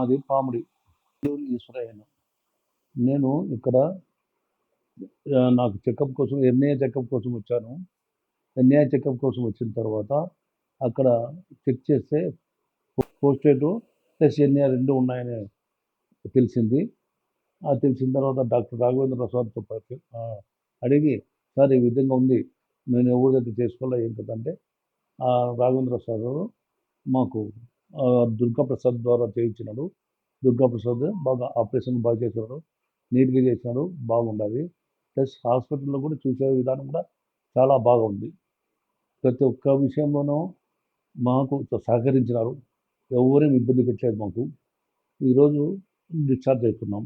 మాది పాముడి ఈశ్వరయ్యను నేను ఇక్కడ నాకు చెకప్ కోసం ఎన్ఏ చెకప్ కోసం వచ్చాను. ఎన్ఏ చెకప్ కోసం వచ్చిన తర్వాత అక్కడ చెక్ చేస్తే పోస్టేట్ ప్లస్ ఎన్ఏ రెండు ఉన్నాయని తెలిసింది. ఆ తెలిసిన తర్వాత డాక్టర్ రాఘవేంద్ర ప్రసాద్తో పాటు అడిగి సార్ ఈ విధంగా ఉంది. నేను ఎవరి దగ్గర చేసుకోవాలా ఏంటంటే ఆ రాఘవేంద్ర ప్రసాద్ గారు మాకు దుర్గాప్రసాద్ ద్వారా చేయించినాడు. దుర్గాప్రసాద్ బాగా ఆపరేషన్ బాగా చేసినాడు నీట్గా చేసినాడు బాగుండాలి. ప్లస్ హాస్పిటల్లో కూడా చూసే విధానం కూడా చాలా బాగుంది. ప్రతి ఒక్క విషయంలోనూ మాకు సహకరించినారు. ఎవరేం ఇబ్బంది పెట్టలేదు మాకు. ఈరోజు డిశ్చార్జ్ అవుతున్నాం